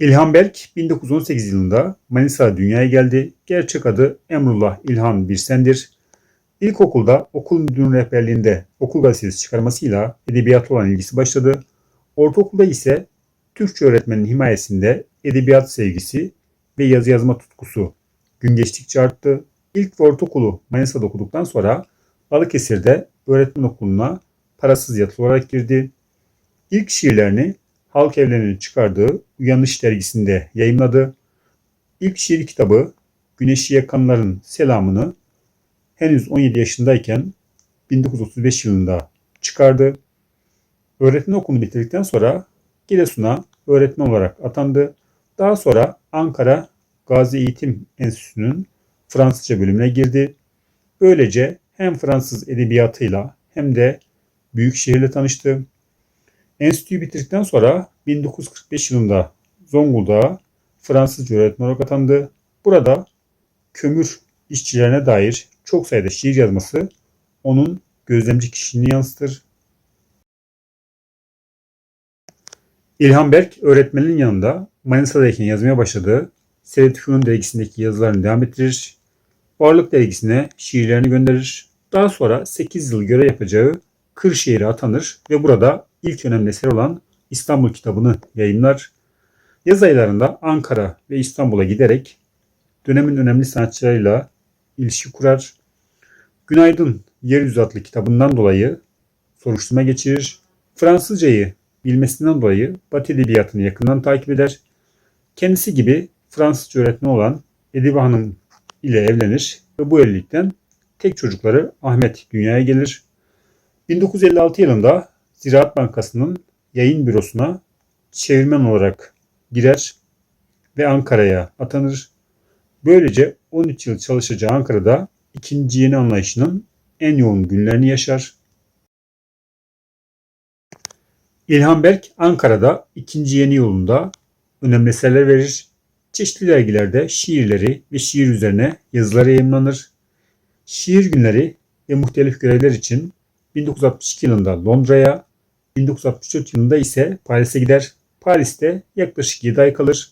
İlhan Berk 1918 yılında Manisa dünyaya geldi. Gerçek adı Emrullah İlhan Birsen'dir. İlkokulda okul müdürünün rehberliğinde okul gazetesi çıkarmasıyla edebiyat olan ilgisi başladı. Ortaokulda ise Türkçe öğretmenin himayesinde edebiyat sevgisi ve yazı yazma tutkusu gün geçtikçe arttı. İlk ve ortaokulu Manisa'da okuduktan sonra Balıkesir'de öğretmen okuluna parasız yatılı olarak girdi. İlk şiirlerini Halk Evleri'nin çıkardığı Uyanış dergisinde yayımladı. İlk şiir kitabı Güneşi Yakanların Selamını henüz 17 yaşındayken 1935 yılında çıkardı. Öğretmen okulunu bitirdikten sonra Giresun'a öğretmen olarak atandı. Daha sonra Ankara Gazi Eğitim Enstitüsü'nün Fransızca bölümüne girdi. Böylece hem Fransız edebiyatıyla hem de büyük şehirle tanıştı. Enstitüyü bitirdikten sonra 1945 yılında Zonguldak'a Fransızca öğretmen olarak atandı. Burada kömür işçilerine dair çok sayıda şiir yazması onun gözlemci kişiliğini yansıtır. İlhan Berk öğretmenin yanında Manisa'dayken yazmaya başladığı Seyret Fünun dergisindeki yazılarını devam ettirir. Varlık dergisine şiirlerini gönderir. Daha sonra 8 yıl görev yapacağı Kırşehir'e atanır ve burada ilk önemli eser olan İstanbul kitabını yayınlar. Yaz aylarında Ankara ve İstanbul'a giderek dönemin önemli sanatçılarıyla ilişki kurar. Günaydın Yeryüzü adlı kitabından dolayı soruşturma geçirir. Fransızcayı bilmesinden dolayı Batı Edebiyatı'nı yakından takip eder. Kendisi gibi Fransızca öğretmen olan Edibe Hanım ile evlenir ve bu evlilikten tek çocukları Ahmet dünyaya gelir. 1956 yılında Ziraat Bankası'nın yayın bürosuna çevirmen olarak girer ve Ankara'ya atanır. Böylece 13 yıl çalışacağı Ankara'da ikinci yeni anlayışının en yoğun günlerini yaşar. İlhan Berk Ankara'da ikinci yeni yolunda önemli eserler verir. Çeşitli dergilerde şiirleri ve şiir üzerine yazılar yayınlanır. Şiir günleri ve muhtelif görevler için 1962 yılında Londra'ya, 1964 yılında ise Paris'e gider. Paris'te yaklaşık 7 ay kalır.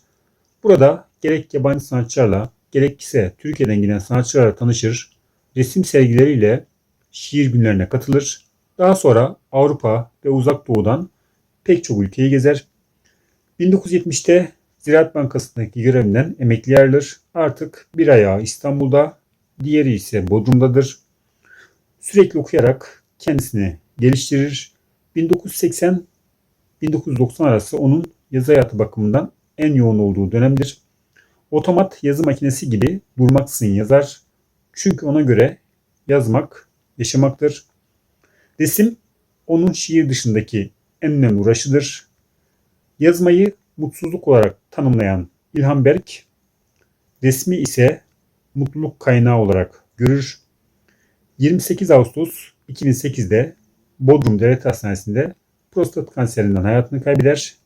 Burada gerek yabancı sanatçılarla gerekse Türkiye'den gelen sanatçılarla tanışır, resim sergileriyle şiir günlerine katılır. Daha sonra Avrupa ve Uzak Doğu'dan pek çok ülkeyi gezer. 1970'te Ziraat Bankası'ndaki görevinden emekli ayrılır. Artık bir ayağı İstanbul'da, diğeri ise Bodrum'dadır. Sürekli okuyarak kendisini geliştirir. 1980-1990 arası onun yazı hayatı bakımından en yoğun olduğu dönemdir. Otomat yazı makinesi gibi durmaksızın yazar. Çünkü ona göre yazmak yaşamaktır. Resim onun şiir dışındaki en önemli uğraşıdır. Yazmayı mutsuzluk olarak tanımlayan İlhan Berk, resmi ise mutluluk kaynağı olarak görür. 28 Ağustos 2008'de Bodrum Devlet Hastanesi'nde prostat kanserinden hayatını kaybeder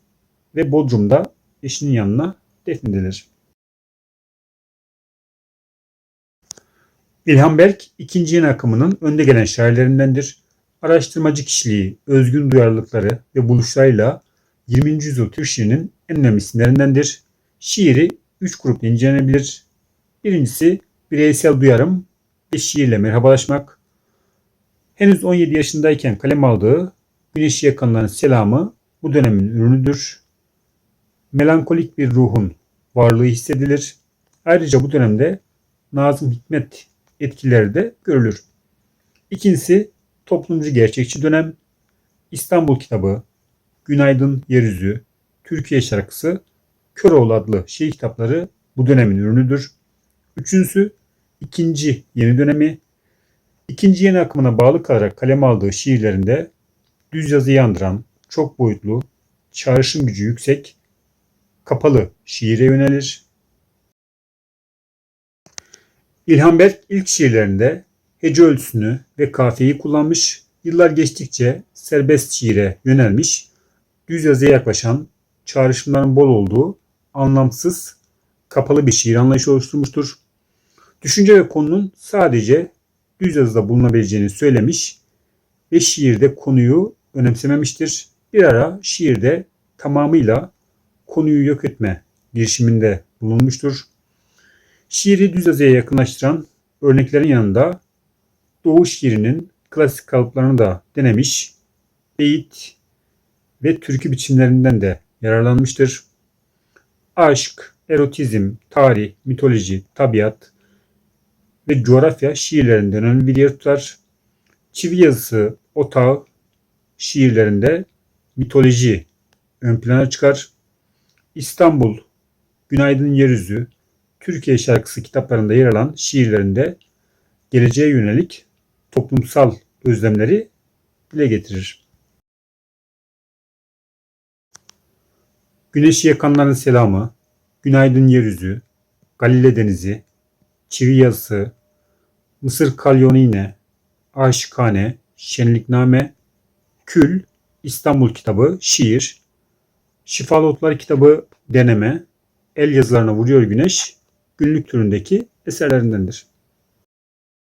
ve Bodrum'da eşinin yanına defnedilir. İlhan Berk, ikinci yeni akımının önde gelen şairlerindendir. Araştırmacı kişiliği, özgün duyarlılıkları ve buluşlarıyla 20. yüzyıl Türk şiirinin en önemli isimlerindendir. Şiiri üç grupta incelenebilir. Birincisi bireysel duyarım ve şiirle merhabalaşmak. Henüz 17 yaşındayken kalem aldığı Güneşi Yakanların Selamı bu dönemin ürünüdür. Melankolik bir ruhun varlığı hissedilir. Ayrıca bu dönemde Nazım Hikmet etkileri de görülür. İkincisi toplumcu gerçekçi dönem. İstanbul kitabı, Günaydın Yeryüzü, Türkiye şarkısı, Köroğlu adlı şiir kitapları bu dönemin ürünüdür. Üçüncüsü ikinci yeni dönemi. İkinci yeni akımına bağlı kalarak kaleme aldığı şiirlerinde düz yazıyı andıran, çok boyutlu, çağrışım gücü yüksek, kapalı şiire yönelir. İlhan Berk ilk şiirlerinde hece ölçüsünü ve kafiyeyi kullanmış, yıllar geçtikçe serbest şiire yönelmiş, düz yazıya yaklaşan, çağrışımların bol olduğu, anlamsız, kapalı bir şiir anlayışı oluşturmuştur. Düşünce ve konunun sadece düz bulunabileceğini söylemiş ve şiirde konuyu önemsememiştir. Bir ara şiirde tamamıyla konuyu yok etme girişiminde bulunmuştur. Şiiri düz yazıya yakınlaştıran örneklerin yanında Doğu şiirinin klasik kalıplarını da denemiş, beyit ve türkü biçimlerinden de yararlanmıştır. Aşk, erotizm, tarih, mitoloji, tabiat ve coğrafya şiirlerinden önemli bir yer tutar. Çivi yazısı, otağı şiirlerinde mitoloji ön plana çıkar. İstanbul, Günaydın Yeryüzü, Türkiye şarkısı kitaplarında yer alan şiirlerinde geleceğe yönelik toplumsal özlemleri dile getirir. Güneşi yakanların selamı, Günaydın Yeryüzü, Galile Denizi, Çivi Yazısı, Mısır Kalyonine, Aşıkane, Şenlikname, Kül, İstanbul Kitabı, Şiir, Şifalı Otlar Kitabı, Deneme, El Yazılarına Vuruyor Güneş, günlük türündeki eserlerindendir.